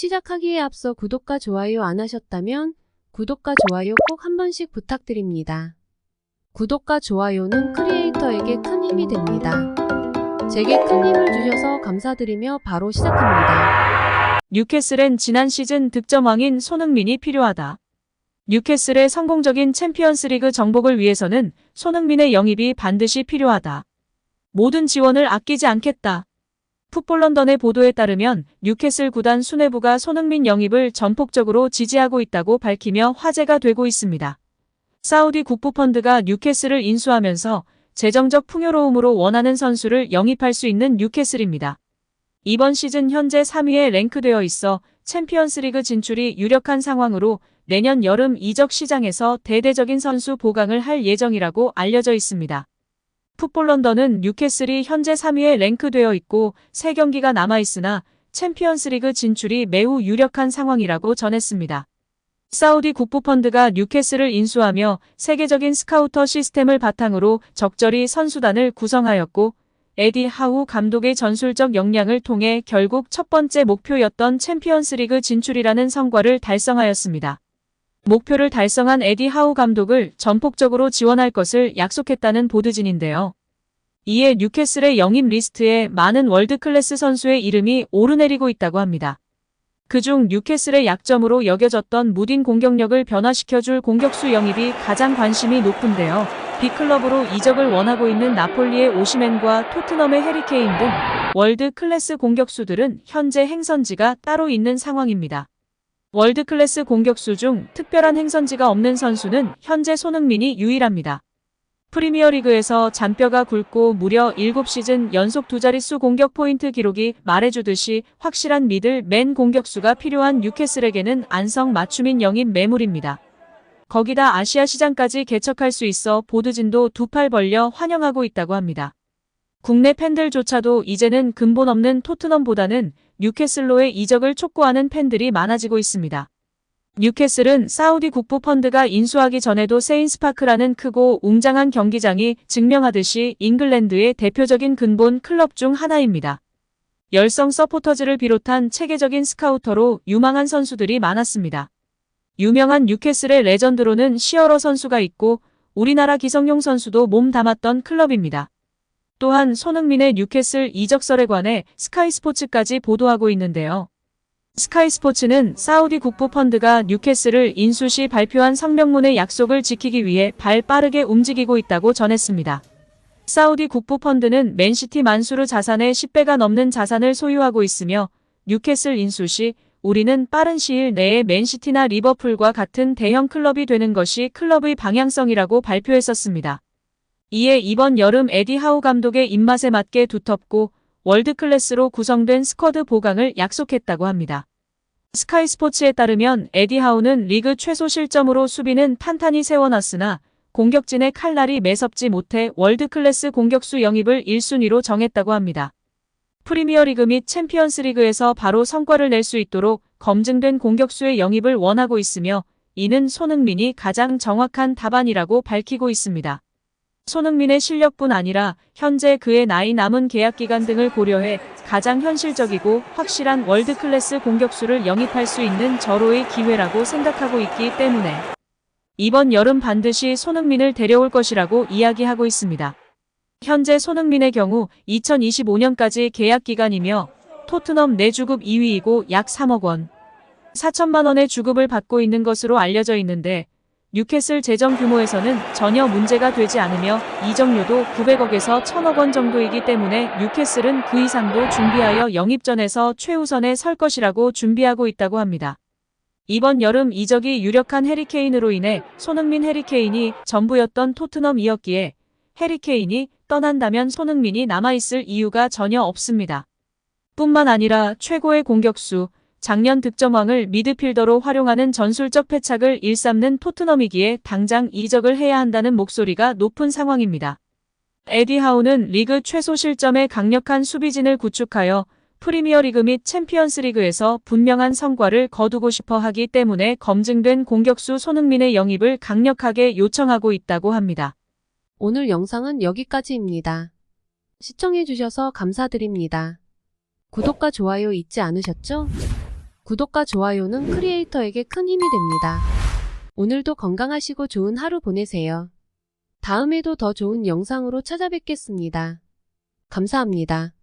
시작하기에 앞서 구독과 좋아요 안 하셨다면 구독과 좋아요 꼭 한 번씩 부탁드립니다. 구독과 좋아요는 크리에이터에게 큰 힘이 됩니다. 제게 큰 힘을 주셔서 감사드리며 바로 시작합니다. 뉴캐슬엔 지난 시즌 득점왕인 손흥민이 필요하다. 뉴캐슬의 성공적인 챔피언스리그 정복을 위해서는 손흥민의 영입이 반드시 필요하다. 모든 지원을 아끼지 않겠다. 풋볼 런던의 보도에 따르면 뉴캐슬 구단 수뇌부가 손흥민 영입을 전폭적으로 지지하고 있다고 밝히며 화제가 되고 있습니다. 사우디 국부펀드가 뉴캐슬을 인수하면서 재정적 풍요로움으로 원하는 선수를 영입할 수 있는 뉴캐슬입니다. 이번 시즌 현재 3위에 랭크되어 있어 챔피언스리그 진출이 유력한 상황으로 내년 여름 이적 시장에서 대대적인 선수 보강을 할 예정이라고 알려져 있습니다. 풋볼 런던은 뉴캐슬이 현재 3위에 랭크되어 있고 3경기가 남아있으나 챔피언스리그 진출이 매우 유력한 상황이라고 전했습니다. 사우디 국부펀드가 뉴캐슬을 인수하며 세계적인 스카우터 시스템을 바탕으로 적절히 선수단을 구성하였고 에디 하우 감독의 전술적 역량을 통해 결국 첫 번째 목표였던 챔피언스리그 진출이라는 성과를 달성하였습니다. 목표를 달성한 에디 하우 감독을 전폭적으로 지원할 것을 약속했다는 보드진인데요. 이에 뉴캐슬의 영입 리스트에 많은 월드클래스 선수의 이름이 오르내리고 있다고 합니다. 그중 뉴캐슬의 약점으로 여겨졌던 무딘 공격력을 변화시켜줄 공격수 영입이 가장 관심이 높은데요. B클럽으로 이적을 원하고 있는 나폴리의 오시맨과 토트넘의 해리케인 등 월드 클래스 공격수들은 현재 행선지가 따로 있는 상황입니다. 월드 클래스 공격수 중 특별한 행선지가 없는 선수는 현재 손흥민이 유일합니다. 프리미어리그에서 잔뼈가 굵고 무려 7시즌 연속 두 자릿수 공격 포인트 기록이 말해주듯이 확실한 미들 맨 공격수가 필요한 뉴캐슬에게는 안성 맞춤인 영입 매물입니다. 거기다 아시아 시장까지 개척할 수 있어 보드진도 두 팔 벌려 환영하고 있다고 합니다. 국내 팬들조차도 이제는 근본 없는 토트넘보다는 뉴캐슬로의 이적을 촉구하는 팬들이 많아지고 있습니다. 뉴캐슬은 사우디 국부 펀드가 인수하기 전에도 세인스파크라는 크고 웅장한 경기장이 증명하듯이 잉글랜드의 대표적인 근본 클럽 중 하나입니다. 열성 서포터즈를 비롯한 체계적인 스카우터로 유망한 선수들이 많았습니다. 유명한 뉴캐슬의 레전드로는 시어러 선수가 있고 우리나라 기성용 선수도 몸 담았던 클럽입니다. 또한 손흥민의 뉴캐슬 이적설에 관해 스카이스포츠까지 보도하고 있는데요. 스카이스포츠는 사우디 국부 펀드가 뉴캐슬을 인수 시 발표한 성명문의 약속을 지키기 위해 발 빠르게 움직이고 있다고 전했습니다. 사우디 국부 펀드는 맨시티 만수르 자산의 10배가 넘는 자산을 소유하고 있으며 뉴캐슬 인수 시 우리는 빠른 시일 내에 맨시티나 리버풀과 같은 대형 클럽이 되는 것이 클럽의 방향성이라고 발표했었습니다. 이에 이번 여름 에디 하우 감독의 입맛에 맞게 두텁고 월드클래스로 구성된 스쿼드 보강을 약속했다고 합니다. 스카이 스포츠에 따르면 에디 하우는 리그 최소 실점으로 수비는 탄탄히 세워놨으나 공격진의 칼날이 매섭지 못해 월드클래스 공격수 영입을 1순위로 정했다고 합니다. 프리미어리그 및 챔피언스리그에서 바로 성과를 낼 수 있도록 검증된 공격수의 영입을 원하고 있으며 이는 손흥민이 가장 정확한 답안이라고 밝히고 있습니다. 손흥민의 실력뿐 아니라 현재 그의 나이 남은 계약 기간 등을 고려해 가장 현실적이고 확실한 월드클래스 공격수를 영입할 수 있는 절호의 기회라고 생각하고 있기 때문에 이번 여름 반드시 손흥민을 데려올 것이라고 이야기하고 있습니다. 현재 손흥민의 경우 2025년까지 계약 기간이며 토트넘 내주급 2위이고 약 3억 원, 4천만 원의 주급을 받고 있는 것으로 알려져 있는데 뉴캐슬 재정 규모에서는 전혀 문제가 되지 않으며 이적료도 900억에서 1000억 원 정도이기 때문에 뉴캐슬은 그 이상도 준비하여 영입전에서 최우선에 설 것이라고 준비하고 있다고 합니다. 이번 여름 이적이 유력한 해리케인으로 인해 손흥민 해리케인이 전부였던 토트넘이었기에 해리케인이 떠난다면 손흥민이 남아있을 이유가 전혀 없습니다. 뿐만 아니라 최고의 공격수, 작년 득점왕을 미드필더로 활용하는 전술적 패착을 일삼는 토트넘이기에 당장 이적을 해야 한다는 목소리가 높은 상황입니다. 에디 하우는 리그 최소 실점의 강력한 수비진을 구축하여 프리미어리그 및 챔피언스리그에서 분명한 성과를 거두고 싶어 하기 때문에 검증된 공격수 손흥민의 영입을 강력하게 요청하고 있다고 합니다. 오늘 영상은 여기까지입니다. 시청해주셔서 감사드립니다. 구독과 좋아요 잊지 않으셨죠? 구독과 좋아요는 크리에이터에게 큰 힘이 됩니다. 오늘도 건강하시고 좋은 하루 보내세요. 다음에도 더 좋은 영상으로 찾아뵙겠습니다. 감사합니다.